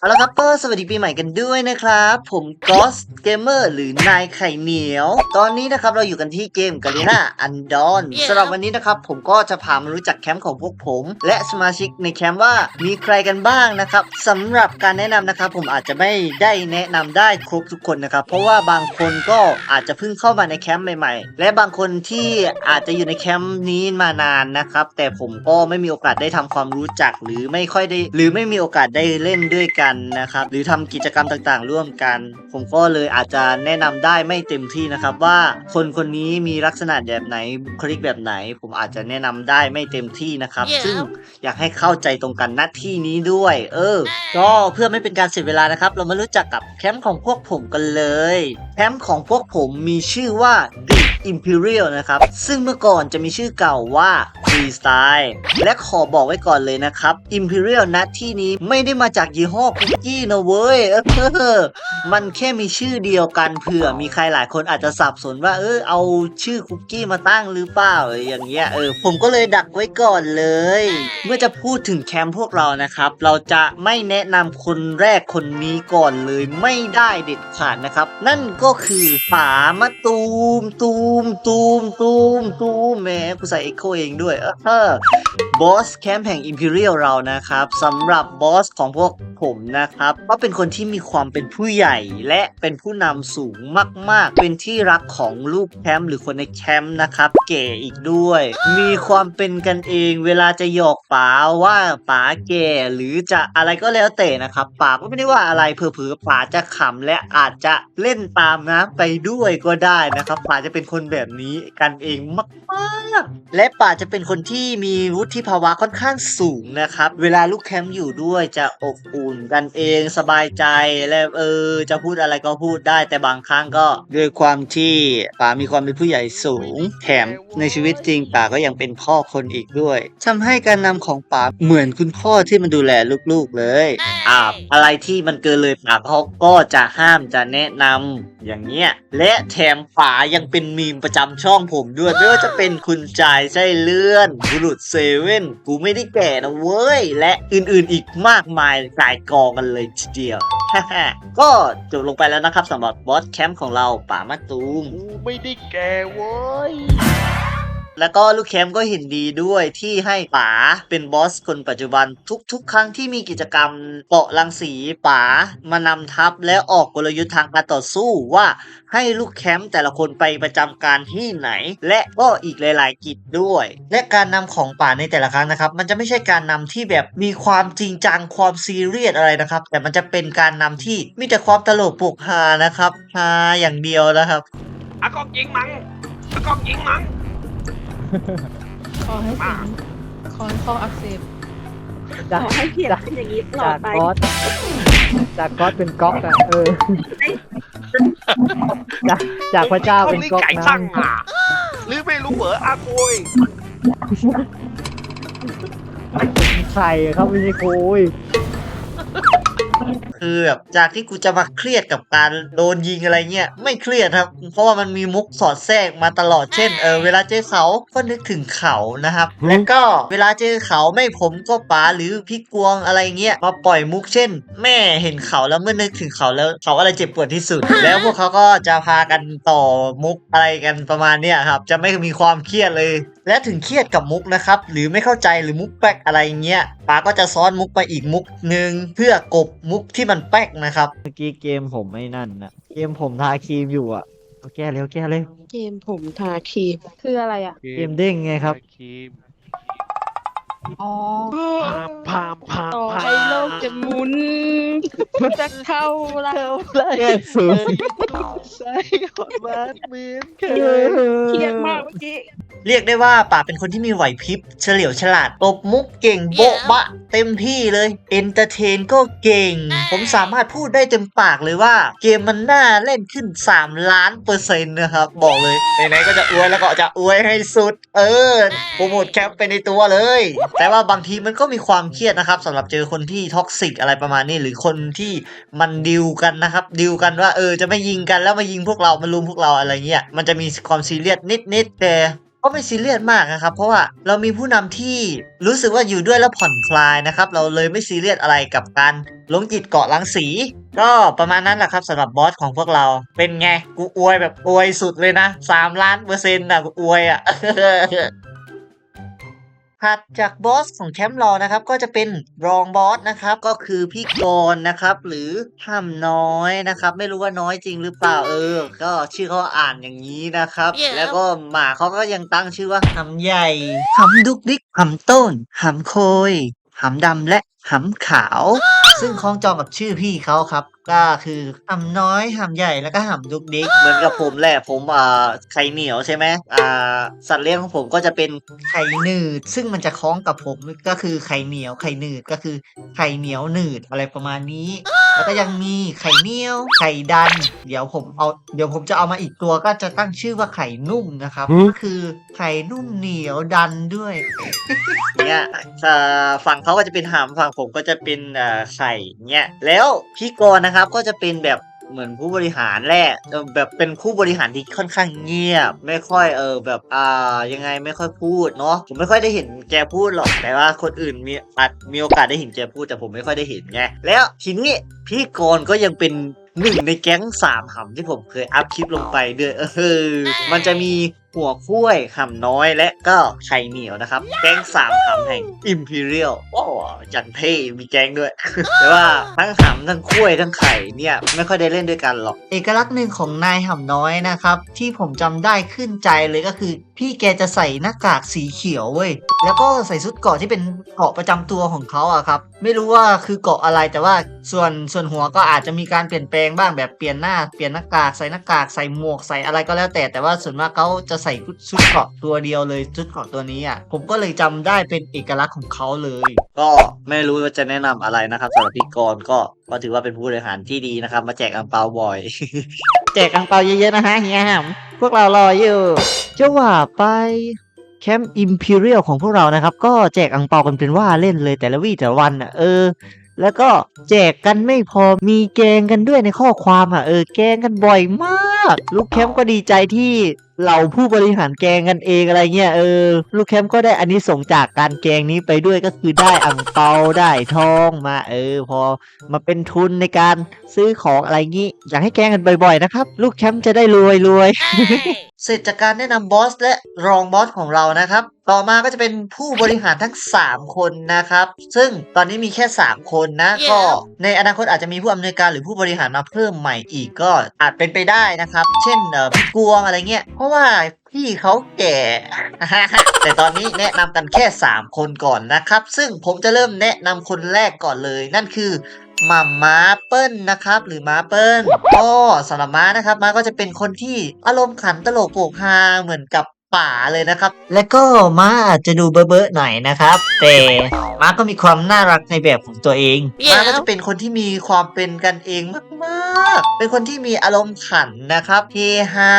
เอาละครับก็สวัสดีปีใหม่กันด้วยนะครับ ผม Ghost Gamer หรือนายไข่เหนียว ตอนนี้นะครับเราอยู่กันที่เกม g a r e n a Undon สำหรับวันนี้นะครับผมก็จะพามารู้จักแคมป์ของพวกผม และสมาชิกในแคมป์ว่ามีใครกันบ้างนะครับสำหรับการแนะนำนะครับ ผมอาจจะไม่ได้แนะนำได้ครบทุกคนนะครับ เพราะว่าบางคนก็อาจจะเพิ่งเข้ามาในแคมป์ใหม่ๆ และบางคนที่อาจจะอยู่ในแคมป์นี้มานานนะครับแต่ผมก็ไม่มีโอกาสได้ทำความรู้จักหรือไม่ค่อยได้ หรือไม่มีโอกาสได้เล่นด้วยกันนะครับ หรือทำกิจกรรมต่างๆ ร่วมกัน ผมก็เลยอาจจะแนะนำได้ไม่เต็มที่นะครับ ว่าคนคนนี้มีลักษณะแบบไหนบุคลิกแบบไหน ผมอาจจะแนะนำได้ไม่เต็มที่นะครับ Yeah. ซึ่งอยากให้เข้าใจตรงกันณที่นี้ด้วย เออ ก็เพื่อไม่เป็นการเสียเวลานะครับ เรามารู้จักกับแคมป์ของพวกผมกันเลยแคมป์ของพวกผมมีชื่อว่า The Imperial นะครับ ซึ่งเมื่อก่อนจะมีชื่อเก่าว่า Freestyle และขอบอกไว้ก่อนเลยนะครับ Imperial ณที่นี้ไม่ได้มาจากยี่ห้อคุกกี้นะเว้ยเออมันแค่มีชื่อเดียวกันเผื่อมีใครหลายคนอาจจะสับสนว่า เออเอาชื่อคุกกี้มาตั้งหรือเปล่าอย่างเงี้ยเออผมก็เลยดักไว้ก่อนเลย เมื่อจะพูดถึงแคมป์พวกเรานะครับ เราจะไม่แนะนำคนแรกคนนี้ก่อนเลย ไม่ได้เด็ดขาดนะครับ นั่นก็คือป๋ามะตูมตูมตูมตูมตูมแหมกูใส่เอ็กโคเองด้วยเออบอสแคมป์แห่ง Imperial เรานะครับสำหรับบอสของพวกผมนะครับ ก็เป็นคนที่มีความเป็นผู้ใหญ่และเป็นผู้นำสูงมาก ๆ เป็นที่รักของลูกแคมป์หรือคนในแคมป์นะครับ เก๋อีกด้วย มีความเป็นกันเองเวลาจะหยอกป๋าว่าป๋าแก่หรือจะอะไรก็แล้วแต่นะครับป๋าก็ไม่ได้ว่าอะไรเผลอๆป๋าจะขำและอาจจะเล่นตามนะไปด้วยก็ได้นะครับป๋าจะเป็นคนแบบนี้กันเองมาก ๆ และป๋าจะเป็นคนที่มีวุฒิภาวะค่อนข้างสูงนะครับ เวลาลูกแคมป์อยู่ด้วยจะอบอุ่นกันเองสบายใจและเออ จะพูดอะไรก็พูดได้ แต่บางครั้งก็ด้วยความที่ป๋ามีความเป็นผู้ใหญ่สูง แถมในชีวิตจริงป๋าก็ยังเป็นพ่อคนอีกด้วยทำให้การนำของป๋าเหมือนคุณพ่อที่มันดูแลลูกๆเลยอ่าอะไรที่มันเกินเลยป๋าเขาก็จะห้ามจะแนะนำอย่างเงี้ยและแถมป๋ายังเป็นมีมประจำช่องผมด้วยไม่ว่าจะเป็นคุณจายไส้เลื่อนบุรุษเซเว่นกูไม่ได้แก่นะเว้ย และอื่นๆอีกมากมายกายกองกันเลยทีเดียวก็จบลงไปแล้วนะครับสำหรับบอสแคมป์ของเราป่ามะตูมกูไม่ได้แก่เว้ย แล้วก็ลูกแคมป์ก็เห็นดีด้วยที่ให้ป๋าเป็นบอสคนปัจจุบันทุกๆ ครั้งที่มีกิจกรรมเปาะลังสีป๋ามานำทัพและออกกลยุทธ์ทางการต่อสู้ว่าให้ลูกแคมป์แต่ละคนไปประจำการที่ไหน และก็อีกหลาย ๆ กิจด้วย และการนำของป่าในแต่ละครั้งนะครับ มันจะไม่ใช่การนำที่แบบมีความจริงจังความซีเรียสอะไรนะครับ แต่มันจะเป็นการนำที่มีแต่ความตลกปลุกฮานะครับฮาอย่างเดียวนะครับอากองยิงมังอากองยิงมัง ขอให้สิงขอให้คออักเสบจาขกอให้เพียรเป็นอย่างนี้ตลอจาดกไปก๊อตจากก๊อตเป็นก๊อกอะเออจากจากพระเจ้าเป็นก๊อกไก่นะช่างอะหรือไม่รู้เหรออาโกยไข่ครับไม่ใช่โคุย คือแบบจากที่กูจะมาเครียดกับการโดนยิงอะไรเงี้ยไม่เครียดครับ เพราะว่ามันมีมุกสอดแทรกมาตลอดเช่นเออเวลาเจอเขาก็นึกถึงเขานะครับแล้วก็เวลาเจอเขาไม่ผมก็ป๋าหรือพี่กวงอะไรเงี้ยมาปล่อยมุกเช่น แม่เห็นเขาแล้วเมื่อนึกถึงเขาแล้วเขาอะไรเจ็บปวดที่สุด แล้วพวกเขาก็จะพากันต่อมุกอะไรกันประมาณเนี้ยครับ จะไม่มีความเครียดเลย และถึงเครียดกับมุกนะครับ หรือไม่เข้าใจหรือมุกแป๊กอะไรเงี้ยป๋าก็จะซ้อนมุกไปอีกมุกหนึ่งเพื่อกบมุกที่มันแป๊กนะครับเมื่อกี้เกมผมไม่นั่นนะเกมผมทาครีมอยู่อะเอาแก้เร็วแก้เร็วเกมผมทาครีมคืออะไรอะ เกมเด้งไงครับอ๋อพามพามพาม ต่อพาให้โลกจะหมุนจะเข้าเราแก้สูงใส่ขอนบ้านเหมือนเคเครียดมากเมื่อกี้เรียกได้ว่าป่าเป็นคนที่มีไหวพริบเฉลียวฉลาดตบมุกเก่งโบ๊ะบะ เต็มที่เลยเอนเตอร์เทนก็เก่ง ผมสามารถพูดได้เต็มปากเลยว่า เกมมันน่าเล่นขึ้น 3 ล้านเปอร์เซ็นต์นะครับ บอกเลยไหนๆก็จะอวยแล้วก็จะอวยให้สุด เออโปรโมทแคปไปในตัวเลย แต่ว่าบางทีมันก็มีความเครียดนะครับสำหรับเจอคนที่ท็อกซิกอะไรประมาณนี้หรือคคนที่มันดิวกันนะครับดิวกันว่าเออจะไม่ยิงกันแล้วมายิงพวกเรามาลุมพวกเราอะไรเงี้ยมันจะมีความซีเรียสนิดๆแต่ก็ไม่ซีเรียสมากนะครับ เพราะว่าเรามีผู้นำที่รู้สึกว่าอยู่ด้วยแล้วผ่อนคลายนะครับ เราเลยไม่ซีเรียสอะไรกับการลงจิตเกาะลังสี ก็ประมาณนั้นแหละครับสำหรับบอสของพวกเรา เป็นไง กูอวยแบบอวยสุดเลยนะ 3 ล้านเปอร์เซ็นต์นะกูอวยอะ ถัดจากบอสของแคมป์เรานะครับ ก็จะเป็นรองบอสนะครับ ก็คือพี่กรณ์นะครับ หรือห้ำน้อยนะครับ ไม่รู้ว่าน้อยจริงหรือเปล่าเออ ก็ชื่อเขาอ่านอย่างนี้นะครับ แล้วก็หมาเขาก็ยังตั้งชื่อว่าหำใหญ่หำดุกดิกหำต้นหำโคยหำดำและหำขาว ซึ่งคล้องจองกับชื่อพี่เขาครับ ก็คือหำน้อยหำใหญ่แล้วก็หำดุกดิกเหมือนกับผมแหละผมอ่าไข่เหนียวใช่ไหมอ่าสัตว์เลี้ยงของผมก็จะเป็นไข่หนืด ซึ่งมันจะคล้องกับผมก็คือไข่เหนียวไข่หนืดก็คือไข่เหนียวหนืดอะไรประมาณนี้ แล้วก็ยังมีไข่เหนียว ไข่ดัน เดี๋ยวผมเอา เดี๋ยวผมจะเอามาอีกตัวก็จะตั้งชื่อว่าไข่นุ่มนะครับ ก็คือไข่นุ่มเหนียวดันด้วย เนี่ยเอ่อฝั่งเขาก็จะเป็นหามฝั่งผมก็จะเป็นเอ่อไข่เนี่ยแล้วพี่กรณ์นะครับก็จะเป็นแบบ เหมือนผู้บริหารแหละเออแบบเป็นผู้บริหารที่ค่อนข้างเงียบ ไม่ค่อยเออแบบอ่ายังไงไม่ค่อยพูดเนาะผมไม่ค่อยได้เห็นแกพูดหรอกแต่ว่าคนอื่นมีอาจมีโอกาสได้เห็นแกพูดแต่ผมไม่ค่อยได้เห็นไงแล้วทีนี้พี่กรณ์ก็ยังเป็นหนึ่งในแก๊งสามหำที่ผมเคยอัพคลิปลงไปด้วยเออ มันจะมี หัวคุ้ยหำน้อยและก็ไข่เหนียวนะครับ แก๊งสามหำแห่ง Imperial โอ้จังเท่มีแก๊งด้วย แต่ว่าทั้งหำทั้งคุ้ยทั้งไข่เนี่ยไม่ค่อยได้เล่นด้วยกันหรอก เอกลักษณ์หนึ่งของนายหำน้อยนะครับ ที่ผมจำได้ขึ้นใจเลยก็คือ พี่แกจะใส่หน้ากากสีเขียวเว้ยแล้วก็ใส่ชุดเกราะที่เป็นเกราะประจำตัวของเขาอะครับ ไม่รู้ว่าคือเกราะอะไรแต่ว่า ส่วนส่วนหัวก็อาจจะมีการเปลี่ยนแปลงบ้างแบบเปลี่ยนหน้าเปลี่ยนหน้ากากใส่หน้ากากใส่หมวกใส่อะไรก็แล้วแต่แต่ว่าส่วนมากเขาจะใส่ชุดเกราะตัวเดียวเลยชุดเกราะตัวนี้อะผมก็เลยจำได้เป็นเอกลักษณ์ของเขาเลย ก็ไม่รู้ว่าจะแนะนำอะไรนะครับสำหรับพี่กรณ์ก็ก็ถือว่าเป็นผู้บริหารที่ดีนะครับ มาแจกอังเปาบ่อย แจกอังเปาเยอะๆนะฮะเฮียหำพวกเรารออยู่จะว่าไปแคมป์อิมพีเรียลของพวกเรานะครับ ก็แจกอังเปากันเป็นว่าเล่นเลยแต่ละวี่แต่ละวันอะเออ แล้วก็แจกกันไม่พอมีแกลงกันด้วยในข้อความอะเออแกลงกันบ่อยมาก ลูกแคมป์ก็ดีใจที่ เราผู้บริหารแกล้งกันเองอะไรเงี้ยเออลูกแคมป์ก็ได้อันนี้ส่งส์จากการแกล้งนี้ไปด้วยก็คือได้อังเปาได้ทองมาเออ พอมาเป็นทุนในการซื้อของอะไรงี้ อยากให้แกล้งกันบ่อยๆนะครับ ลูกแคมป์จะได้รวยรวยเสร็จจากการแนะนำบอสและรองบอสของเรานะครับ ต่อมาก็จะเป็นผู้บริหารทั้ง 3 คนนะครับ ซึ่งตอนนี้มีแค่ 3 คนนะ Yeah. ก็ในอนาคตอาจจะมีผู้อำนวยการหรือผู้บริหารมาเพิ่มใหม่อีกก็อาจเป็นไปได้นะครับ เช่นเอ่อพี่กวงอะไรเงี้ยเพราะว่าพี่เขาแก่ แต่ตอนนี้แนะนำกันแค่ 3 คนก่อนนะครับ ซึ่งผมจะเริ่มแนะนำคนแรกก่อนเลย นั่นคือหม่ำม้าเปิ้ลนะครับ หรือม้าเปิ้ลก็สำหรับม้านะครับม้าก็จะเป็นคนที่อารมณ์ขันตลกโปกฮาเหมือนกับ ป่าเลยนะครับ และก็ม้าอาจจะดูเบ้อๆหน่อยนะครับ แต่ม้าก็มีความน่ารักในแบบของตัวเอง Yeah. ม้าก็จะเป็นคนที่มีความเป็นกันเองมากๆ เป็นคนที่มีอารมณ์ขันนะครับเฮฮา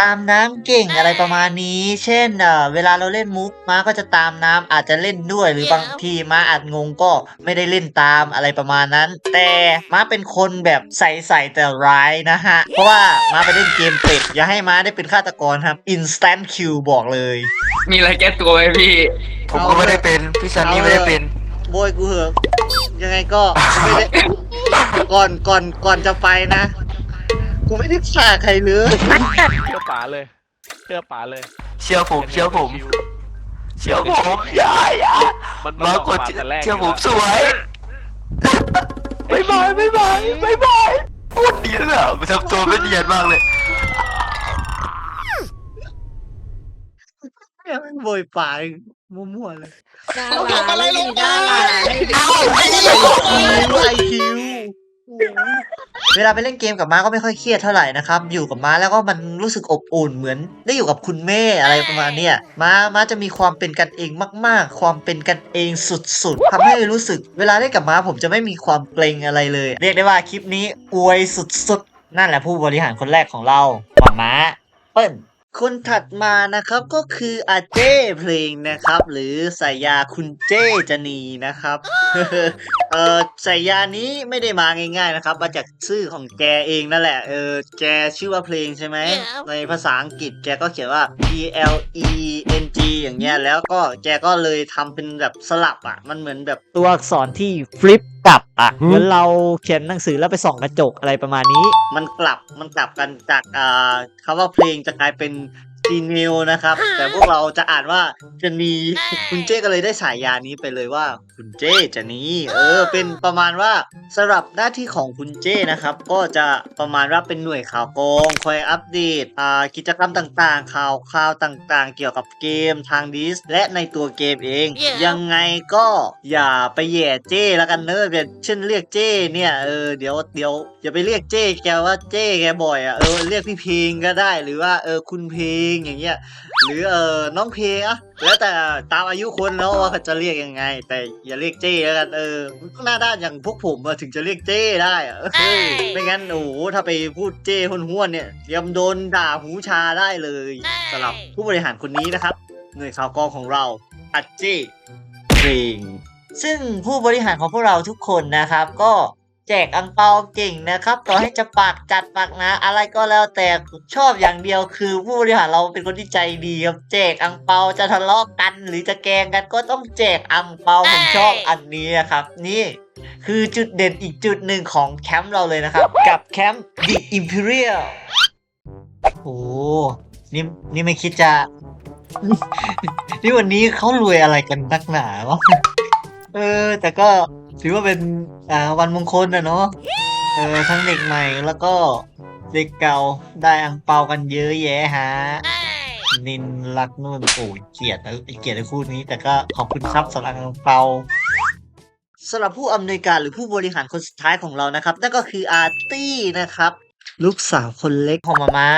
ตามน้ำเก่งอะไรประมาณนี้ เช่นเอ่อเวลาเราเล่นมุกม้าก็จะตามน้ำอาจจะเล่นด้วยหรือบาง Yeah. ทีม้าอาจงงก็ไม่ได้เล่นตามอะไรประมาณนั้น แต่ม้าเป็นคนแบบใส่ๆแต่ร้ายนะฮะเพราะว่าม้าไปเล่นเกมเป็ดอย่าให้ม้าได้เป็นฆาตกรครับ instant kill บอกเลยมีอะไรแก้ตัวไหมพี่ ผมก็ไม่ได้เป็น พี่ซันนี่ไม่ได้เป็น โบยกูเหอะยังไงก็ไม่ได้ก่อนก่อนก่อนจะไปนะกูไม่ได้ฆ่าใครเลยเชื่อป๋าเลย เชื่อป๋าเลยเชื่อผม เชื่อผม เชื่อผมอย่าอย่ามันมากออกดมาแต่แรกเชื่อผมยู่สวยบายบายบายบายบายบายพูดเนียนอะมันทำตัวไม่เนียนมากเลย โบยป่ามั่วๆเลยดาราอะไรลงดาราไอคิวเวลาไปเล่นเกมกับม้าก็ไม่ค่อยเครียดเท่าไหร่นะครับ อยู่กับม้าแล้วก็มันรู้สึกอบอุ่นเหมือนได้อยู่กับคุณแม่อะไรประมาณเนี้ยม้าม้าจะมีความเป็นกันเองมาก ๆ ความเป็นกันเองสุดๆทำให้รู้สึก เวลาเล่นกับม้าผมจะไม่มีความเกรงอะไรเลย เรียกได้ว่าคลิปนี้อวยสุดๆ นั่นแหละผู้บริหารคนแรกของเราหมาม้าเปิ้ล คนถัดมานะครับก็คืออาเจ้เพลงนะครับ หรือสายยาคุณเจ้จนีนะครับเออสายยานี้ไม่ได้มาง่ายๆนะครับ มาจากชื่อของแกเองนั่นแหละเออแกชื่อว่าเพลงใช่ไหมในภาษาอังกฤษแกก็เขียนว่า P L E N G อย่างเงี้ยแล้วก็แกก็เลยทำเป็นแบบสลับอะ มันเหมือนแบบตัวอักษรที่ฟลิปกลับอะเหมือนเราเขียนหนังสือแล้วไปส่องกระจกอะไรประมาณนี้ มันกลับมันกลับกันจากอ่าคำว่าเพลงจะกลายเป็น จีเนลนะครับ แต่พวกเราจะอ่านว่าจะนีคุณเจ้ก็เลยได้ฉายานี้ไปเลยว่า คุณเจ้จะนีเออ เป็นประมาณว่าสำหรับหน้าที่ของคุณเจ้นะครับ ก็จะประมาณว่าเป็นหน่วยข่าวกรองคอยอัปเดตอ่ากิจกรรมต่างๆ ข่าวข่าวต่างๆ เกี่ยวกับเกมทางดิสและในตัวเกมเอง ยังไงก็อย่าไปแย่เจ้แล้วกันเนอะแบบเช่นเรียกเจ้เนี่ยเออเดี๋ยวเดี๋ยวอย่าไปเรียกเจ้แกว่าเจ้แกบ่อยอะเออเรียกพี่เพลงก็ได้หรือว่าเออคุณเพลงอย่างเงี้ยหรือเออน้องเพลงอะแล้วแต่ตามอายุคนเนาะว่าเขาจะเรียกยังไง แต่อย่าเรียกเจ้แล้วกันเออหน้าด้านอย่างพวกผมอะถึงจะเรียกเจ้ได้อะเออไม่งั้นโอ้โหถ้าไปพูดเจ้ห้วนๆเนี่ยเตรียมโดนด่าหูชาได้เลยสำหรับผู้บริหารคนนี้นะครับ หน่วยข่าวกรองของเราอัจเจ้เพลงซึ่งผู้บริหารของพวกเราทุกคนนะครับ ก็ แจกอังเปาเก่งนะครับ ต่อให้จะปากจัดปากนะ อะไรก็แล้วแต่ชอบอย่างเดียวคือผู้บริหารเราเป็นคนที่ใจดีครับแจกอังเปาจะทะเลาะกัน หรือจะแกงกันก็ต้องแจกอังเปาผมชอบอันนี้นะครับ นี่คือจุดเด่นอีกจุดหนึ่งของแคมป์เราเลยนะครับ กับแคมป์ The Imperial โอ้นี่นี่ไม่คิดจะ นี่วันนี้เขารวยอะไรกันนักหนาวะเออ แต่ก็ ถือว่าเป็นอ่าวันมงคลนะเนาะเออทั้งเด็กใหม่แล้วก็เด็กเก่าได้อังเปากันเยอะแยะฮะนินรักนุ่นโอ้ยเกลียดนะเกลียดไอ้คู่นี้ แต่ก็ขอบคุณครับสำหรับอังเปาสำหรับผู้อำนวยการหรือผู้บริหารคนสุดท้ายของเรานะครับ นั่นก็คืออาร์ตี้นะครับ ลูกสาวคนเล็กของมาม่า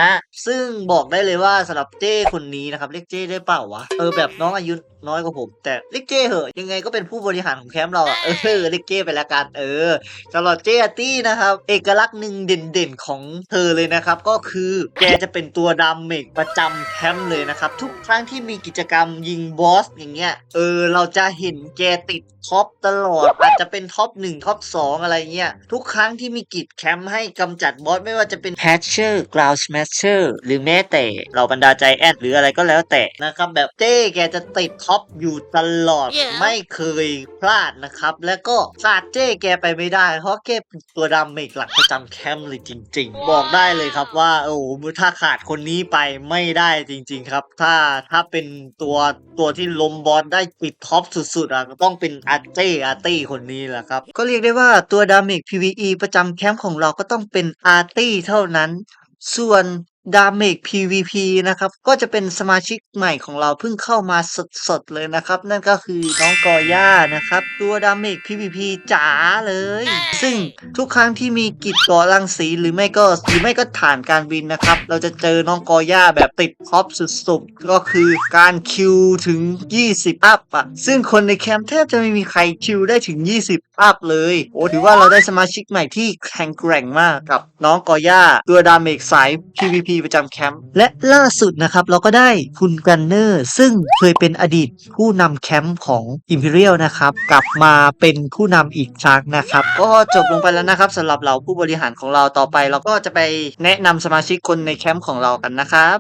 ซึ่งบอกได้เลยว่าสำหรับเจ้คนนี้นะครับเรียกเจ้ได้เปล่าวะเออแบบน้องอายุน้อยกว่าผม แต่เรียกเจ้เหอะ ยังไงก็เป็นผู้บริหารของแคมป์เราอะเออเรียกเจ้ไปแล้วกันเออสำหรับเจ้อาร์ตี้นะครับ เอกลักษณ์หนึ่งเด่นๆของเธอเลยนะครับ ก็คือแกจะเป็นตัวดามเมกประจำแคมป์เลยนะครับ ทุกครั้งที่มีกิจกรรมยิงบอสอย่างเงี้ยเออเราจะเห็นแกติดท็อปตลอดอาจจะเป็นท็อปหนึ่งท็อปสองอะไรเงี้ยทุกครั้งที่มีกิจแคมป์ให้กำจัดบอสไม่ว่าจะเป็นแพชเชอร์กราวสแมชเชอร์หรือแม้แต่เราบรรดาใจแอดหรืออะไรก็แล้วแต่นะครับ แบบเจ้แกจะติดท็อปอยู่ตลอดไม่เคยพลาดนะครับ แล้วก็ขาดเจ้แกไปไม่ได้ เพราะแกเป็นตัวดำเมกหลักประจำแคมป์เลยจริง ๆ บอกได้เลยครับว่าโอ้โหถ้าขาดคนนี้ไปไม่ได้จริง ๆ ครับ ถ้าถ้าเป็นตัวตัวที่ลมบอลได้ติดท็อปสุดๆอะก็ต้องเป็นอาเจ้อาร์ตี้คนนี้แหละครับ ก็เรียกได้ว่าตัวดาเมก PVE ประจำแคมป์ของเราก็ต้องเป็นอาร์ตี้เท่านั้น ส่วน ดาเมก PVP นะครับ ก็จะเป็นสมาชิกใหม่ของเราเพิ่งเข้ามาสดๆเลยนะครับ นั่นก็คือน้องกอย่านะครับ ตัวดาเมก PVP จ๋าเลย ซึ่งทุกครั้งที่มีกิจก่อรังสีหรือไม่ก็หรือไม่ก็ฐานการบินนะครับ เราจะเจอน้องกอย่าแบบติดท็อปสุดๆ ก็คือการคิวถึง 20 อัพอะ ซึ่งคนในแคมป์แทบจะไม่มีใครคิวได้ถึง 20 อัพเลย โอ้ถือว่าเราได้สมาชิกใหม่ที่แข็งแกร่งมากกับน้องกอย่าตัวดาเมกสาย PVP ประจำแคมป์และล่าสุดนะครับเราก็ได้คุณกันเนอร์ ซึ่งเคยเป็นอดีตผู้นำแคมป์ของ Imperial นะครับกลับมาเป็นผู้นำอีกครั้งนะครับ ก็จบลงไปแล้วนะครับสำหรับเราผู้บริหารของเราต่อไป เราก็จะไปแนะนำสมาชิกคนในแคมป์ของเรากันนะครับ